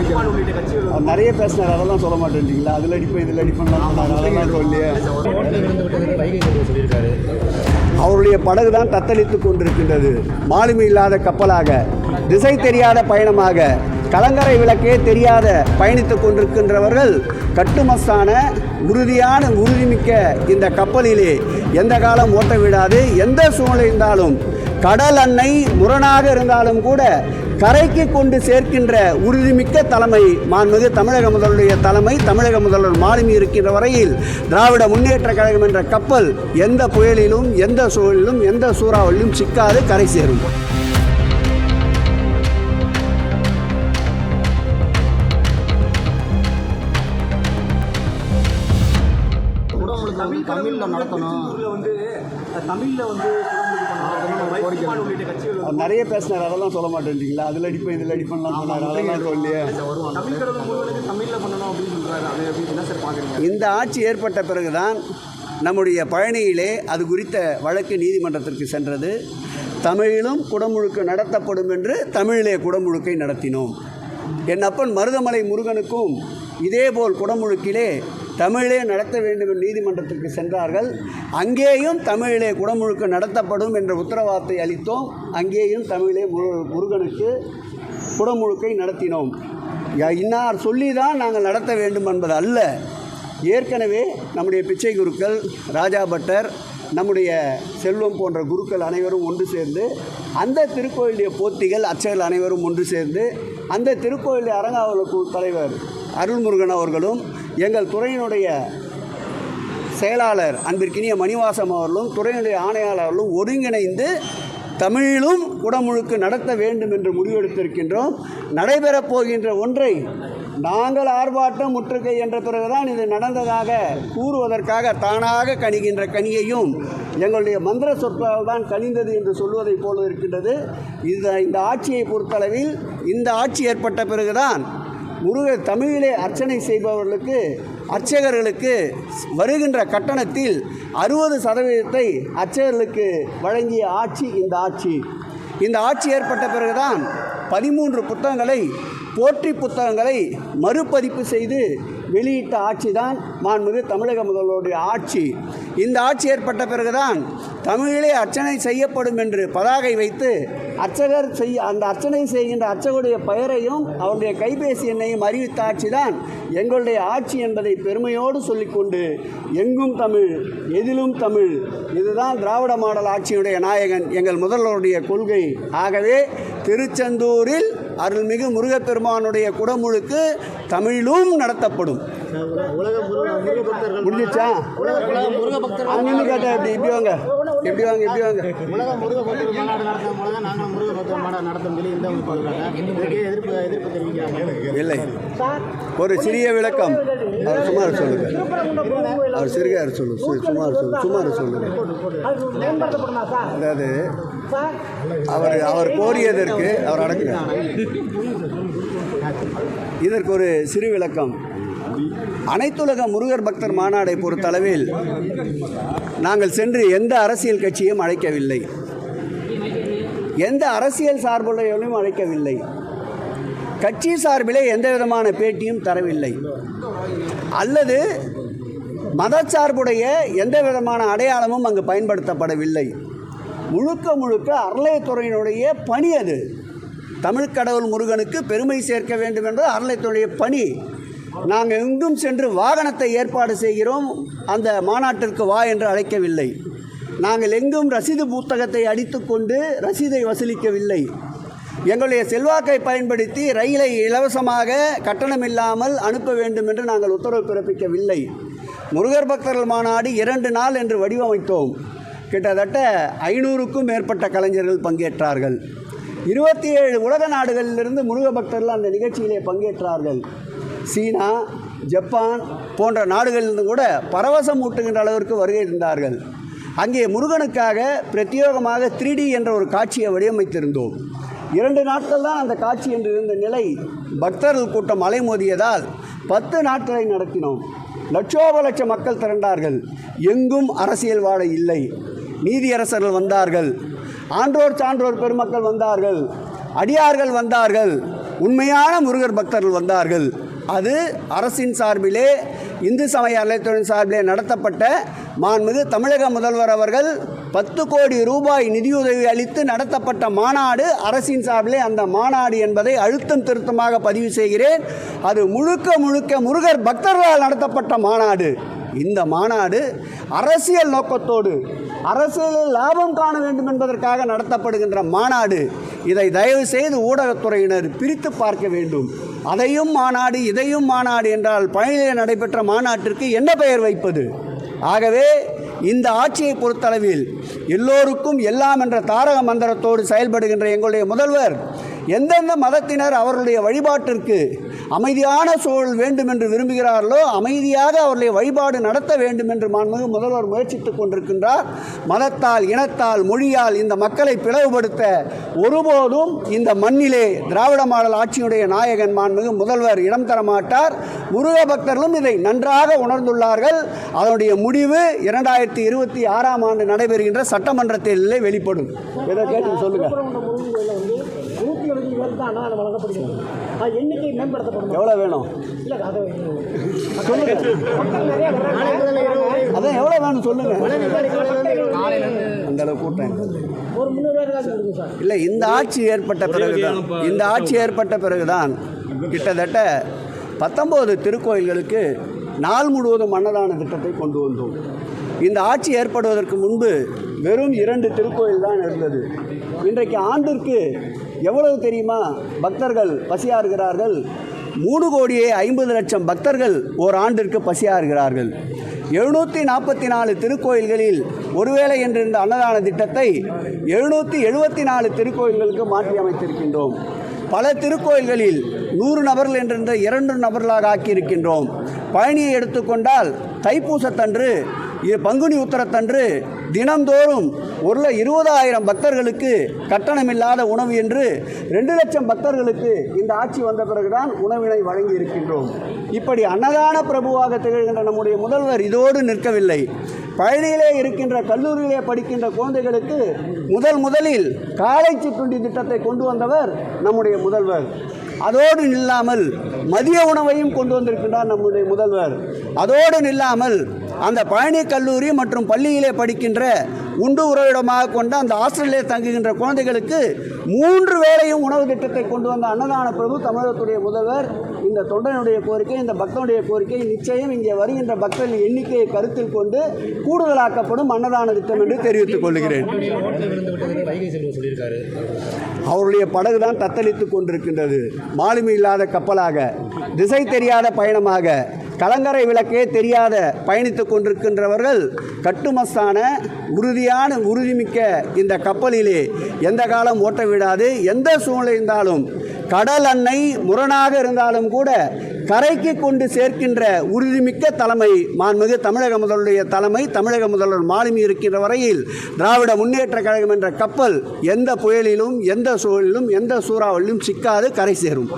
அவர் நிறைய பேசினார் அதெல்லாம் சொல்ல மாட்டேன்றீங்களா? அதில் அடிப்பேன் இதில் அடிப்பேன்லாம் சொன்னார் அதெல்லாம் சொல்லி அவருடைய படகு தான் தத்தளித்து கொண்டிருக்கின்றது. மாலுமி இல்லாத கப்பலாக திசை தெரியாத பயணமாக கலங்கரை விளக்கே தெரியாத பயணித்துக் கொண்டிருக்கின்றவர்கள் கட்டுமஸ்தான உறுதியான உறுதிமிக்க இந்த கப்பலிலே எந்த காலம் ஓட்ட விடாது எந்த சூழ்நிலை இருந்தாலும் கடல் அன்னை முரணாக இருந்தாலும் கூட கரைக்கு கொண்டு சேர்க்கின்ற உறுதிமிக்க தலைமை மாண்புமிகு தமிழக முதல்வருடைய தலைமை தமிழக முதல்வர் மாலுமி இருக்கின்ற வரையில் திராவிட முன்னேற்ற கழகம் என்ற கப்பல் எந்த புயலிலும் எந்த சூழலிலும் எந்த சூறாவளிலும் சிக்காது கரை சேரும். தமிழ் தமிழ்ல நடத்தணும். வந்து தமிழ்ல வந்து நிறைய பேசினார் அதெல்லாம் சொல்ல மாட்டேன்றீங்களா? அதில் அடிப்பேன் இதில் அடிப்பேன்லாம் சொன்னார் அதெல்லாம் சொல்லி தமிழ் கடவுள் முழுவதும் தமிழ்ல பண்ணணும் அப்படின்னு சொல்றாரு. அதை எப்படி என்ன சார் பாக்குறீங்க? இந்த ஆட்சி ஏற்பட்ட பிறகுதான் நம்முடைய பழனியிலே அது குறித்த வழக்கு நீதிமன்றத்திற்கு சென்றது. தமிழிலும் குடமுழுக்கு நடத்தப்படும் என்று தமிழிலே குடமுழுக்கை நடத்தினோம். என் அப்பன் மருதமலை முருகனுக்கும் இதேபோல் குடமுழுக்கிலே தமிழே நடத்த வேண்டும் என்று நீதிமன்றத்திற்கு சென்றார்கள். அங்கேயும் தமிழிலே குடமுழுக்கு நடத்தப்படும் என்ற உத்தரவாதத்தை அளித்தோம். அங்கேயும் தமிழிலே முருகனுக்கு குடமுழுக்கை நடத்தினோம். இன்னார் சொல்லி தான் நாங்கள் நடத்த வேண்டும் என்பது அல்ல. ஏற்கனவே நம்முடைய பிச்சை குருக்கள் ராஜா பட்டர் நம்முடைய செல்வம் போன்ற குருக்கள் அனைவரும் ஒன்று சேர்ந்து அந்த திருக்கோயிலுடைய போத்திகள் அச்சர்கள் அனைவரும் ஒன்று சேர்ந்து அந்த திருக்கோயிலுடைய அரங்காவல குழு தலைவர் அருள்முருகன் அவர்களும் எங்கள் துறையினுடைய செயலாளர் அன்பிற்கினிய மணிவாசம் அவர்களும் துறையினுடைய ஆணையாளர்களும் ஒருங்கிணைந்து தமிழிலும் குடமுழுக்கு நடத்த வேண்டும் என்று முடிவெடுத்திருக்கின்றோம். நடைபெறப் போகின்ற ஒன்றை நாங்கள் ஆர்ப்பாட்டம் முற்றுகை என்ற பிறகுதான் இது நடந்ததாக கூறுவதற்காக தானாக கணிகின்ற கனியையும் எங்களுடைய மந்திர சொற்களால் தான் கணிந்தது என்று சொல்வதைப் போல இருக்கின்றது. இது இந்த ஆட்சியை பொறுத்தளவில் இந்த ஆட்சி ஏற்பட்ட பிறகுதான் முருக தமிழிலே அர்ச்சனை செய்பவர்களுக்கு அர்ச்சகர்களுக்கு வருகின்ற கட்டணத்தில் அறுபது சதவீதத்தை அர்ச்சகர்களுக்கு வழங்கிய ஆட்சி இந்த ஆட்சி. இந்த ஆட்சி ஏற்பட்ட பிறகுதான் பதிமூன்று புத்தகங்களை போற்றி புத்தகங்களை மறுபதிப்பு செய்து வெளியிட்ட ஆட்சி தான் மாண்புமிகு தமிழக முதல்வருடைய ஆட்சி. இந்த ஆட்சி ஏற்பட்ட பிறகுதான் தமிழிலே அர்ச்சனை செய்யப்படும் என்று பதாகை வைத்து அர்ச்சகர் செய்ய அந்த அர்ச்சனை செய்கின்ற அர்ச்சகருடைய பெயரையும் அவருடைய கைபேசி எண்ணையும் அறிவித்த ஆட்சி தான் எங்களுடைய ஆட்சி என்பதை பெருமையோடு சொல்லிக்கொண்டு எங்கும் தமிழ் எதிலும் தமிழ். இதுதான் திராவிட மாடல் ஆட்சியுடைய நாயகன் எங்கள் முதல்வருடைய கொள்கை. ஆகவே திருச்செந்தூரில் அருள்மிகு முருகப்பெருமானுடைய குடமுழுக்கு தமிழும் நடத்தப்படும். உலக முடிஞ்சிச்சா? உலக கேட்டா எப்படி? இப்படி வாங்க. எப்படி வாங்க இப்படி வாங்க. உலக முருக பக்தர் மாநாடு நடத்தும் நாங்கள் முருக பக்தர் மாநாடு நடத்தும் சொல்லி இந்த எதிர்ப்பு எதிர்ப்பு தெரிவிக்கிறாங்க இல்லை. ஒரு சிறிய விளக்கம். அவர் சுமார் சொல்லுங்க. அவர் சிறுகார் சொல்லு. சுமார் சொல்லு. சுமார் சொல்லுங்க. அதாவது அவர் அவர் கோரியதற்கு அவர் அடக்குங்க. இதற்கு ஒரு சிறு விளக்கம். அனைத்துலக முருகர் பக்தர் மாநாடை பொறுத்தளவில் நாங்கள் சென்று எந்த அரசியல் கட்சியும் அழைக்கவில்லை. எந்த அரசியல் சார்புடையவனையும் அழைக்கவில்லை. கட்சி சார்பிலே எந்த விதமான பேட்டியும் தரவில்லை. அல்லது மதச்சார்புடைய எந்த விதமான அடையாளமும் அங்கு பயன்படுத்தப்படவில்லை. முழுக்க முழுக்க அறளையத்துறையினுடைய பணி அது. தமிழ் கடவுள் முருகனுக்கு பெருமை சேர்க்க வேண்டும் என்பது அறளைத்துறைய பணி. நாங்கள் எங்கும் சென்று வாகனத்தை ஏற்பாடு செய்கிறோம். அந்த மாநாட்டிற்கு வா என்று அழைக்கவில்லை. நாங்கள் எங்கும் ரசீது புத்தகத்தை அடித்துக்கொண்டு ரசீதை வசூலிக்கவில்லை. எங்களுடைய செல்வாக்கை பயன்படுத்தி ரயிலை இலவசமாக கட்டணமில்லாமல் அனுப்ப வேண்டும் என்று நாங்கள் உத்தரவு பிறப்பிக்கவில்லை. முருகர் பக்தர்கள் மாநாடு இரண்டு நாள் என்று வடிவமைத்தோம். கிட்டத்தட்ட ஐநூறுக்கும் மேற்பட்ட கலைஞர்கள் பங்கேற்றார்கள். இருபத்தி ஏழு உலக நாடுகளிலிருந்து முருக பக்தர்கள் அந்த நிகழ்ச்சியிலே பங்கேற்றார்கள். சீனா ஜப்பான் போன்ற நாடுகளிலிருந்து கூட பரவசம் ஊட்டுகின்ற அளவிற்கு வருகை இருந்தார்கள் அங்கே முருகனுக்காக பிரத்யேகமாக த்ரீ என்ற ஒரு காட்சியை வடிவமைத்திருந்தோம். இரண்டு நாட்கள் தான் அந்த காட்சி என்று இருந்த நிலை பக்தர்கள் கூட்டம் அலைமோதியதால் பத்து நாட்களை நடத்தினோம். லட்சோப லட்சம் மக்கள் திரண்டார்கள். எங்கும் அரசியல் வாழ இல்லை. நீதியரசர்கள் வந்தார்கள். ஆன்றோர் சான்றோர் பெருமக்கள் வந்தார்கள். அடியார்கள் வந்தார்கள். உண்மையான முருகர் பக்தர்கள் வந்தார்கள். அது அரசின் சார்பிலே இந்து சமய அறநிலையத்துறையின் சார்பிலே நடத்தப்பட்ட மாண்புமிகு தமிழக முதல்வர் அவர்கள் பத்து கோடி ரூபாய் நிதியுதவி அளித்து நடத்தப்பட்ட மாநாடு அரசின் சார்பிலே. அந்த மாநாடு என்பதை அழுத்தம் திருத்தமாக பதிவு செய்கிறேன். அது முழுக்க முழுக்க முருகர் பக்தர்களால் நடத்தப்பட்ட மாநாடு. இந்த மாநாடு அரசியல் நோக்கத்தோடு அரசியலில் லாபம் காண வேண்டும் என்பதற்காக நடத்தப்படுகின்ற மாநாடு. இதை தயவு செய்து ஊடகத்துறையினர் பிரித்து பார்க்க வேண்டும். அதையும் மாநாடு இதையும் மாநாடு என்றால் பழனியில் நடைபெற்ற மாநாட்டிற்கு என்ன பெயர் வைப்பது? ஆகவே இந்த ஆட்சியை பொறுத்தளவில் எல்லோருக்கும் எல்லாம் என்ற தாரக மந்திரத்தோடு செயல்படுகின்ற எங்களுடைய முதல்வர் எந்தெந்த மதத்தினர் அவர்களுடைய வழிபாட்டிற்கு அமைதியான சூழல் வேண்டும் என்று விரும்புகிறார்களோ அமைதியாக அவருடைய வழிபாடு நடத்த வேண்டும் என்று மாண்புமிகு முதல்வர் முயற்சித்துக் கொண்டிருக்கின்றார். மதத்தால் இனத்தால் மொழியால் இந்த மக்களை பிளவுபடுத்த ஒருபோதும் இந்த மண்ணிலே திராவிட மாடல் ஆட்சியுடைய நாயகன் மாண்புமிகு முதல்வர் இடம் தர மாட்டார். முருக பக்தர்களும் இதை நன்றாக உணர்ந்துள்ளார்கள். அதனுடைய முடிவு இரண்டாயிரத்தி இருபத்தி ஆறாம் ஆண்டு நடைபெறுகின்ற சட்டமன்ற தேர்தலில் வெளிப்படும் எதை கேட்டு பேர் தான் அன்னதானம் வழங்கப்படுகிறது. அது எண்ணிக்கை மேம்படுத்தப்படும் எவ்வளோ வேணும்? இல்லை அதை சொல்லுங்க. அதான் எவ்வளோ வேணும் சொல்லுங்க. அந்த அளவு கூட்டம் ஒரு முந்நூறுவா சார். இல்லை இந்த ஆட்சி ஏற்பட்ட பிறகுதான். இந்த ஆட்சி ஏற்பட்ட பிறகுதான் கிட்டத்தட்ட பத்தொம்போது திருக்கோயில்களுக்கு நாள் முழுவதும் அன்னதான திட்டத்தை கொண்டு வந்தோம். இந்த ஆட்சி ஏற்படுவதற்கு முன்பு வெறும் இரண்டு திருக்கோயில் தான் இருந்தது. இன்றைக்கு ஆண்டிற்கு எவ்வளவு தெரியுமா? பக்தர்கள் பசியாறுகிறார்கள். மூணு கோடியே ஐம்பது லட்சம் பக்தர்கள் ஓர் ஆண்டிற்கு பசியாறுகிறார்கள். எழுநூற்றி நாற்பத்தி நாலு திருக்கோயில்களில் ஒருவேளை என்றிருந்த அன்னதான திட்டத்தை எழுநூற்றி எழுபத்தி நாலு திருக்கோயில்களுக்கு மாற்றி அமைத்திருக்கின்றோம். பல திருக்கோயில்களில் நூறு நபர்கள் என்றிருந்த இரண்டு நபர்களாக ஆக்கியிருக்கின்றோம். பழனியை எடுத்துக்கொண்டால் தைப்பூசத்தன்று பங்குனி உத்தரத்தன்று தினந்தோறும் ஒரு இருபதாயிரம் பக்தர்களுக்கு கட்டணமில்லாத உணவு என்று ரெண்டு லட்சம் பக்தர்களுக்கு இந்த ஆட்சி வந்த பிறகுதான் உணவினை வழங்கி இருக்கின்றோம் இப்படி அன்னதான பிரபுவாக திகழ்கின்ற நம்முடைய முதல்வர் இதோடு நிற்கவில்லை. பழனியிலே இருக்கின்ற கல்லூரியிலே படிக்கின்ற குழந்தைகளுக்கு முதல் முதலில் காலை சிற்றுண்டி திட்டத்தை கொண்டு வந்தவர் நம்முடைய முதல்வர். அதோடு நில்லாமல் மதிய உணவையும் கொண்டு வந்திருக்கின்றார் நம்முடைய முதல்வர். அதோடு நில்லாமல் அந்த பழனி கல்லூரி மற்றும் பள்ளியிலே படிக்கின்ற உண்டு உறவிடமாக கொண்ட அந்த ஹாஸ்டலிலே தங்குகின்ற குழந்தைகளுக்கு மூன்று வேளையும் உணவு திட்டத்தை கொண்டு வந்த அன்னதான பிரபு தமிழகத்துடைய முதல்வர் இந்த தொண்டனுடைய கோரிக்கை இந்த பக்தனுடைய கோரிக்கை நிச்சயம் இங்கே வருகின்ற பக்தர்களின் எண்ணிக்கையை கருத்தில் கொண்டு கூடுதலாக்கப்படும் அன்னதான திட்டம் என்று தெரிவித்துக் கொள்கிறேன். அவருடைய படகு தான் தத்தளித்து கொண்டிருக்கின்றது. மாலுமி இல்லாத கப்பலாக திசை தெரியாத பயணமாக கலங்கரை விளக்கே தெரியாத பயணித்து கொண்டிருக்கின்றவர்கள் கட்டுமஸ்தான உறுதியான உறுதிமிக்க இந்த கப்பலிலே எந்த காலம் ஓட்ட விடாது எந்த சூழ்நிலை இருந்தாலும் கடல் அன்னை முரணாக இருந்தாலும் கூட கரைக்கு கொண்டு சேர்க்கின்ற உறுதிமிக்க தலைமை மாண்புமிகு தமிழக முதல்வருடைய தலைமை தமிழக முதல்வர் மாலுமி இருக்கின்ற வரையில் திராவிட முன்னேற்ற கழகம் என்ற கப்பல் எந்த புயலிலும் எந்த சூழலிலும் எந்த சூறாவளியிலும் சிக்காது கரை சேரும்.